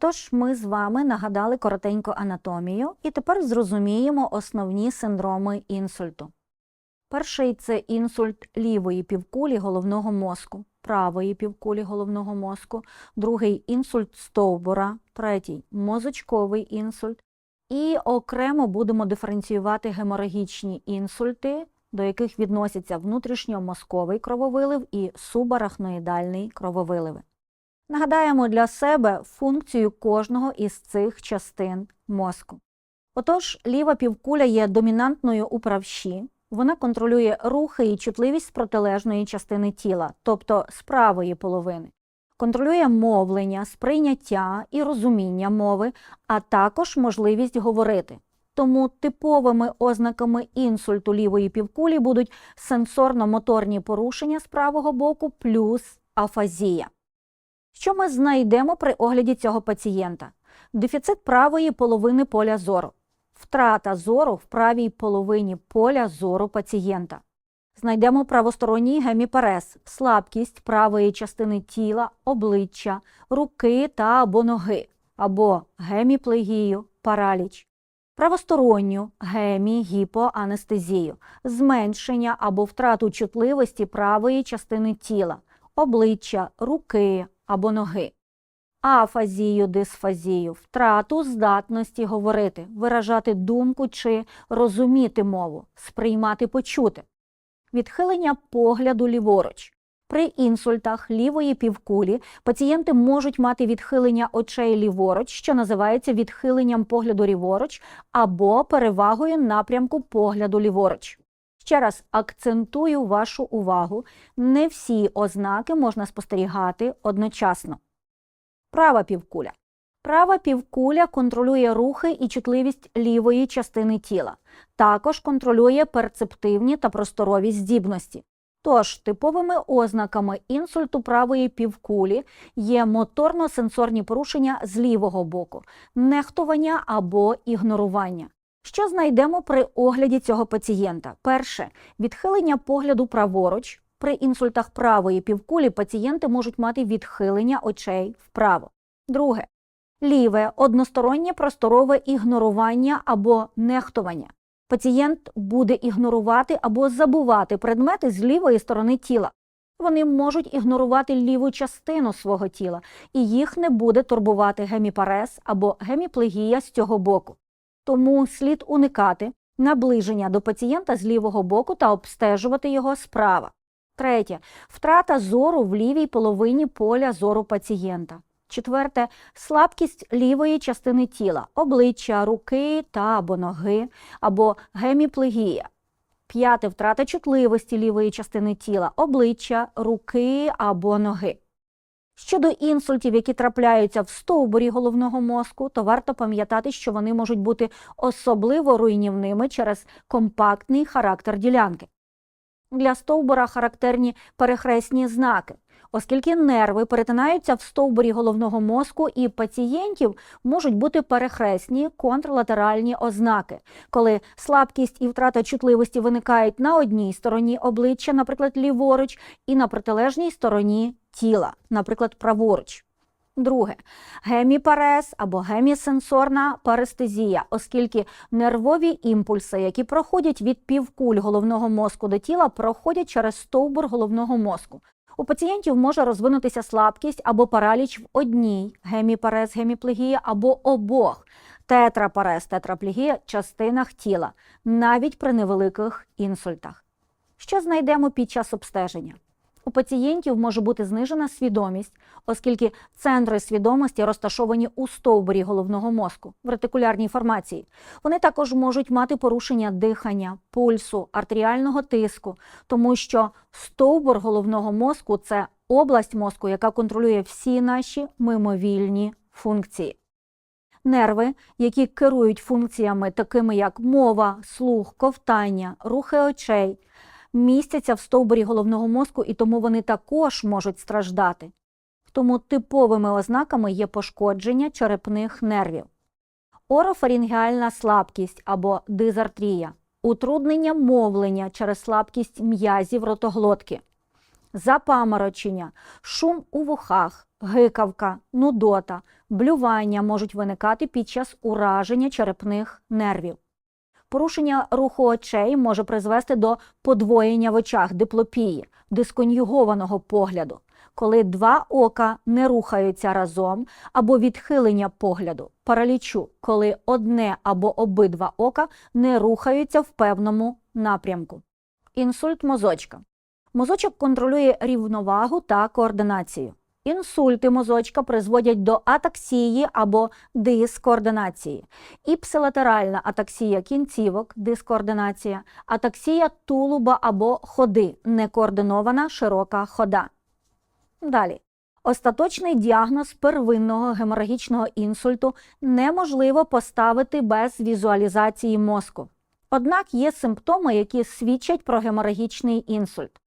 Отож, ми з вами нагадали коротенько анатомію і тепер зрозуміємо основні синдроми інсульту. Перший це інсульт лівої півкулі головного мозку, правої півкулі головного мозку, другий інсульт стовбура, третій мозочковий інсульт. І окремо будемо диференціювати геморагічні інсульти, до яких відносяться внутрішньомозковий крововилив і субарахноїдальний крововиливи. Нагадаємо для себе функцію кожного із цих частин мозку. Отож, ліва півкуля є домінантною у правші, вона контролює рухи і чутливість протилежної частини тіла, тобто з правої половини, контролює мовлення, сприйняття і розуміння мови, а також можливість говорити. Тому типовими ознаками інсульту лівої півкулі будуть сенсорно-моторні порушення з правого боку плюс афазія. Що ми знайдемо при огляді цього пацієнта? Дефіцит правої половини поля зору, втрата зору в правій половині поля зору пацієнта. Знайдемо правосторонній геміпарез, слабкість правої частини тіла, обличчя, руки та або ноги, або геміплегію, параліч, правосторонню гемі, гіпоанестезію, зменшення або втрату чутливості правої частини тіла, обличчя, руки або ноги, афазію, дисфазію, втрату здатності говорити, виражати думку чи розуміти мову, сприймати почути, відхилення погляду ліворуч. При інсультах лівої півкулі пацієнти можуть мати відхилення очей ліворуч, що називається відхиленням погляду ліворуч, або перевагою напрямку погляду ліворуч. Ще раз акцентую вашу увагу, не всі ознаки можна спостерігати одночасно. Права півкуля. Права півкуля контролює рухи і чутливість лівої частини тіла, також контролює перцептивні та просторові здібності. Тож типовими ознаками інсульту правої півкулі є моторно-сенсорні порушення з лівого боку, нехтування або ігнорування. Що знайдемо при огляді цього пацієнта? Перше відхилення погляду праворуч. При інсультах правої півкулі пацієнти можуть мати відхилення очей вправо. Друге ліве одностороннє просторове ігнорування або нехтування. Пацієнт буде ігнорувати або забувати предмети з лівої сторони тіла. Вони можуть ігнорувати ліву частину свого тіла, і їх не буде турбувати геміпарез або геміплегія з цього боку. Тому слід уникати наближення до пацієнта з лівого боку та обстежувати його справа. Третє втрата зору в лівій половині поля зору пацієнта. Четверте слабкість лівої частини тіла, обличчя, руки та або ноги, або геміплегія. П'яте втрата чутливості лівої частини тіла, обличчя, руки або ноги. Щодо інсультів, які трапляються в стовбурі головного мозку, то варто пам'ятати, що вони можуть бути особливо руйнівними через компактний характер ділянки. Для стовбура характерні перехресні знаки, оскільки нерви перетинаються в стовбурі головного мозку, і пацієнтів можуть бути перехресні контрлатеральні ознаки, коли слабкість і втрата чутливості виникають на одній стороні обличчя, наприклад, ліворуч, і на протилежній стороні тіла, наприклад, праворуч. Друге геміпарез або гемісенсорна парестезія, оскільки нервові імпульси, які проходять від півкуль головного мозку до тіла, проходять через стовбур головного мозку. У пацієнтів може розвинутися слабкість або параліч в одній геміпарез, геміплегія або обох тетрапарез, тетраплегія частинах тіла, навіть при невеликих інсультах. Що знайдемо під час обстеження? У пацієнтів може бути знижена свідомість, оскільки центри свідомості розташовані у стовбурі головного мозку в ретикулярній формації. Вони також можуть мати порушення дихання, пульсу, артеріального тиску, тому що стовбур головного мозку це область мозку, яка контролює всі наші мимовільні функції. Нерви, які керують функціями, такими як мова, слух, ковтання, рухи очей, містяться в стовбурі головного мозку, і тому вони також можуть страждати. Тому типовими ознаками є пошкодження черепних нервів, орофарінгеальна слабкість або дизартрія, утруднення мовлення через слабкість м'язів ротоглотки, запаморочення, шум у вухах, гикавка, нудота, блювання можуть виникати під час ураження черепних нервів. Порушення руху очей може призвести до подвоєння в очах диплопії, дискон'югованого погляду, коли два ока не рухаються разом, або відхилення погляду, паралічу, коли одне або обидва ока не рухаються в певному напрямку. Інсульт мозочка. Мозочок контролює рівновагу та координацію. Інсульти мозочка призводять до атаксії або дискоординації, іпсилатеральна атаксія кінцівок, дискоординація, атаксія тулуба або ходи, некоординована широка хода. Далі. Остаточний діагноз первинного геморагічного інсульту неможливо поставити без візуалізації мозку. Однак є симптоми, які свідчать про геморагічний інсульт.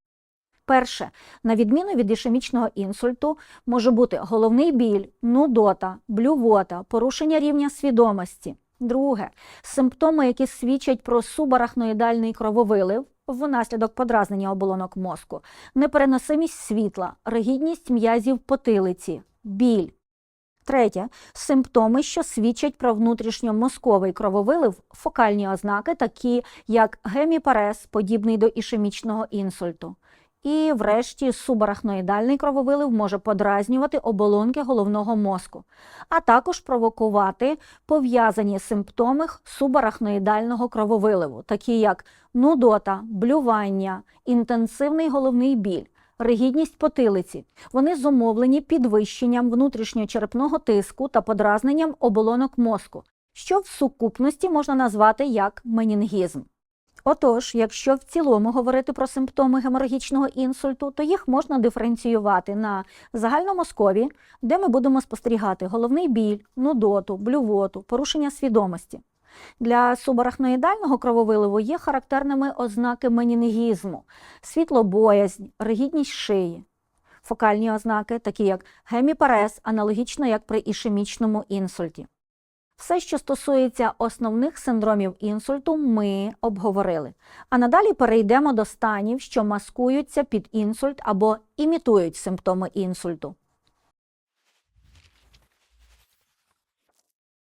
Перше, на відміну від ішемічного інсульту, може бути головний біль, нудота, блювота, порушення рівня свідомості. Друге, симптоми, які свідчать про субарахноїдальний крововилив внаслідок подразнення оболонок мозку, непереносимість світла, ригідність м'язів потилиці, біль. Третє симптоми, що свідчать про внутрішньомозковий крововилив, фокальні ознаки, такі як геміпарез, подібний до ішемічного інсульту. І, врешті, субарахноїдальний крововилив може подразнювати оболонки головного мозку, а також провокувати пов'язані симптоми субарахноїдального крововиливу, такі як нудота, блювання, інтенсивний головний біль, ригідність потилиці. Вони зумовлені підвищенням внутрішньочерепного тиску та подразненням оболонок мозку, що в сукупності можна назвати як менінгізм. Отож, якщо в цілому говорити про симптоми геморагічного інсульту, то їх можна диференціювати на загальномозкові, де ми будемо спостерігати головний біль, нудоту, блювоту, порушення свідомості. Для субарахноїдального крововиливу є характерними ознаки менінгізму, світлобоязнь, ригідність шиї. Фокальні ознаки, такі як геміпарез, аналогічно як при ішемічному інсульті. Все, що стосується основних синдромів інсульту, ми обговорили. А надалі перейдемо до станів, що маскуються під інсульт або імітують симптоми інсульту.